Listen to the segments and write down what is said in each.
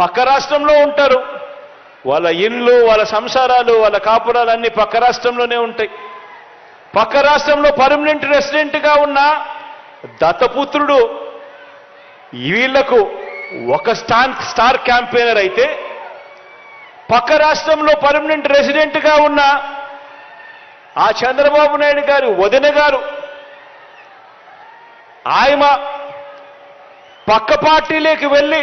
పక్క రాష్ట్రంలో ఉంటారు. వాళ్ళ ఇళ్ళు వాళ్ళ సంసారాలు వాళ్ళ కాపురాలు అన్ని పక్క రాష్ట్రంలోనే ఉంటాయి. పక్క రాష్ట్రంలో పర్మనెంట్ రెసిడెంట్గా ఉన్న దత్తపుత్రుడు వీళ్ళకు ఒక స్టాన్ స్టార్ క్యాంపెయినర్ అయితే పక్క రాష్ట్రంలో పర్మనెంట్ రెసిడెంట్గా ఉన్న ఆ చంద్రబాబు నాయుడు గారు వదిన గారు ఆయమ పక్క పార్టీలోకి వెళ్ళి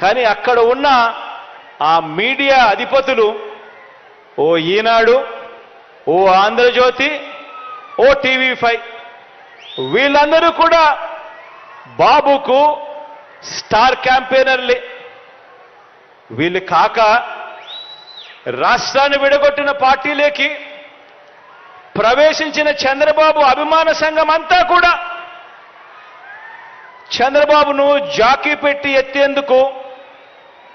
కానీ అక్కడ ఉన్న ఆ మీడియా అధిపతులు ఓ ఈనాడు ఓ ఆంధ్రజ్యోతి ఓ టీవీ ఫైవ్ వీళ్ళందరూ కూడా బాబుకు స్టార్ క్యాంపెయినర్లే. వీళ్ళు కాక రాష్ట్రాన్ని విడగొట్టిన పార్టీలేకి ప్రవేశించిన చంద్రబాబు అభిమాన సంఘం అంతా కూడా చంద్రబాబును జాకీ పెట్టి ఎత్తేందుకు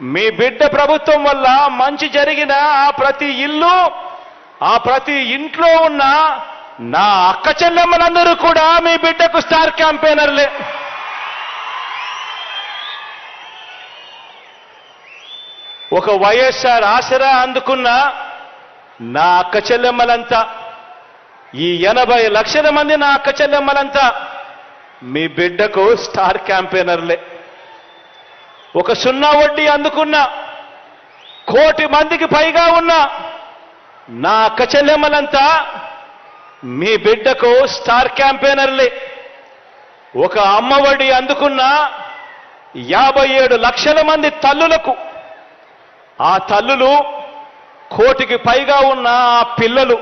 మీ బిడ్డ ప్రభుత్వం వల్ల మంచి జరిగిన ఆ ప్రతి ఇల్లు ఆ ప్రతి ఇంట్లో ఉన్న నా అక్క చెల్లెమ్మలందరూ కూడా మీ బిడ్డకు స్టార్ క్యాంపెయినర్లే. ఒక వైఎస్ఆర్ ఆసరా అందుకున్న నా అక్క చెల్లెమ్మలంతా ఈ ఎనభై లక్షల మంది నా అక్క చెల్లెమ్మలంతా మీ బిడ్డకు స్టార్ క్యాంపెయినర్లే. ఒక సున్నా వడ్డీ అందుకున్న. కోటి మందికి పైగా ఉన్న. నా అక్క చెల్లెమ్మలంతా మీ బిడ్డకు స్టార్ క్యాంపెయినర్లే. ఒక అమ్మ వడ్డీ అందుకున్న యాభై ఏడు లక్షల మంది తల్లులకు. ఆ తల్లులు కోటికి పైగా ఉన్న ఆ పిల్లలు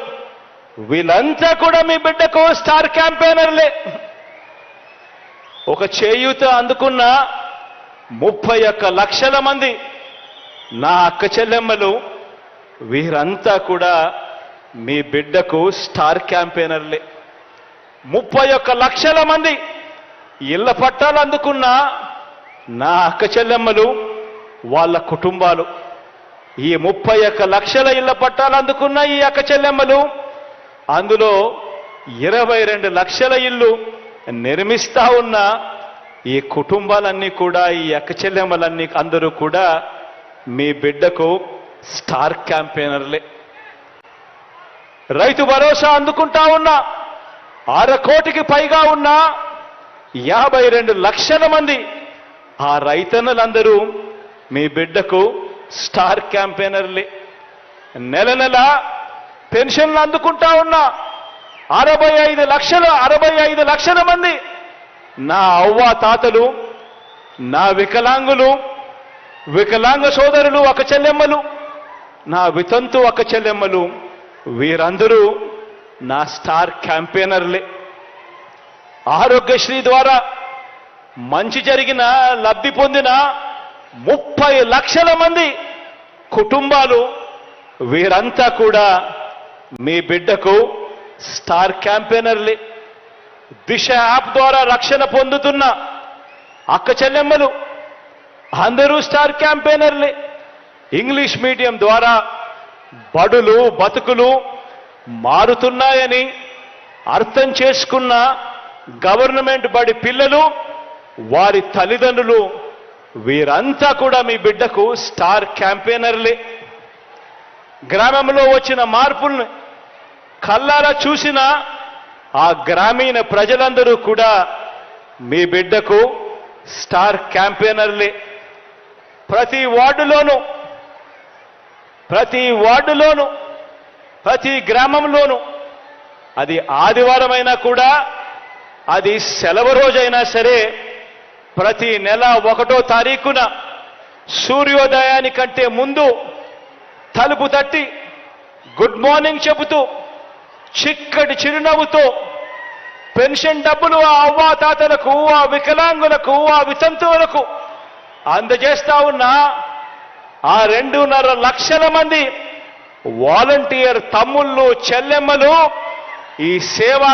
వీళ్ళంతా కూడా మీ బిడ్డకు స్టార్ క్యాంపెయినర్లే. ఒక చేయూత అందుకున్న ముప్పై ఒక్క లక్షల మంది. నా అక్క చెల్లెమ్మలు వీరంతా కూడా మీ బిడ్డకు స్టార్ క్యాంపెయినర్లే. ముప్పై ఒక్క లక్షల మంది ఇళ్ళ పట్టాలు అందుకున్న నా అక్క చెల్లెమ్మలు వాళ్ళ కుటుంబాలు. ఈ ముప్పై ఒక్క లక్షల ఇళ్ళ పట్టాలు అందుకున్న ఈ అక్క చెల్లెమ్మలు అందులో ఇరవై రెండు లక్షల ఇల్లు నిర్మిస్తా ఉన్న ఈ కుటుంబాలన్నీ కూడా ఈ ఎక్కచెల్లెమ్మలన్నీ అందరూ కూడా మీ బిడ్డకు స్టార్ క్యాంపెయినర్లే. రైతు భరోసా అందుకుంటా ఉన్న అర కోటికి పైగా ఉన్న యాభై రెండు లక్షల మంది ఆ రైతన్నలందరూ మీ బిడ్డకు స్టార్ క్యాంపెయినర్లే. నెల నెల పెన్షన్లు అందుకుంటా ఉన్న అరవై ఐదు లక్షల అరవై ఐదు లక్షల మంది నా అవ్వ తాతలు నా వికలాంగులు వికలాంగ సోదరులు ఒక చెల్లెమ్మలు నా వితంతు ఒక చెల్లెమ్మలు వీరందరూ నా స్టార్ క్యాంపెయినర్లే. ఆరోగ్యశ్రీ ద్వారా మంచి జరిగిన లబ్ధి పొందిన ముప్పై లక్షల మంది కుటుంబాలు వీరంతా కూడా మీ బిడ్డకు స్టార్ క్యాంపెయినర్లే. దిశ యాప్ ద్వారా రక్షణ పొందుతున్న అక్క చెల్లెమ్మలు అందరూ స్టార్ క్యాంపెయినర్లే. ఇంగ్లీష్ మీడియం ద్వారా బడులు బతుకులు మారుతున్నాయని అర్థం చేసుకున్న గవర్నమెంట్ బడి పిల్లలు వారి తల్లిదండ్రులు వీరంతా కూడా మీ బిడ్డకు స్టార్ క్యాంపెయినర్లే. గ్రామంలో వచ్చిన మార్పుల్ని కల్లారా చూసిన ఆ గ్రామీణ ప్రజలందరూ కూడా మీ బిడ్డకు స్టార్ క్యాంపెయినర్లే. ప్రతి వార్డులోనూ ప్రతి వార్డులోనూ ప్రతి గ్రామంలోనూ అది ఆదివారమైనా కూడా అది సెలవు రోజైనా సరే ప్రతి నెల ఒకటో తారీఖున సూర్యోదయానికంటే ముందు తలుపు తట్టి గుడ్ మార్నింగ్ చెబుతూ చిక్కటి చిరునవ్వుతో పెన్షన్ డబ్బులు ఆ అవ్వాతాతలకు ఆ వికలాంగులకు ఆ వితంతువులకు అందజేస్తా ఉన్న ఆ రెండున్నర లక్షల మంది వాలంటీర్ తమ్ముళ్ళు చెల్లెమ్మలు ఈ సేవా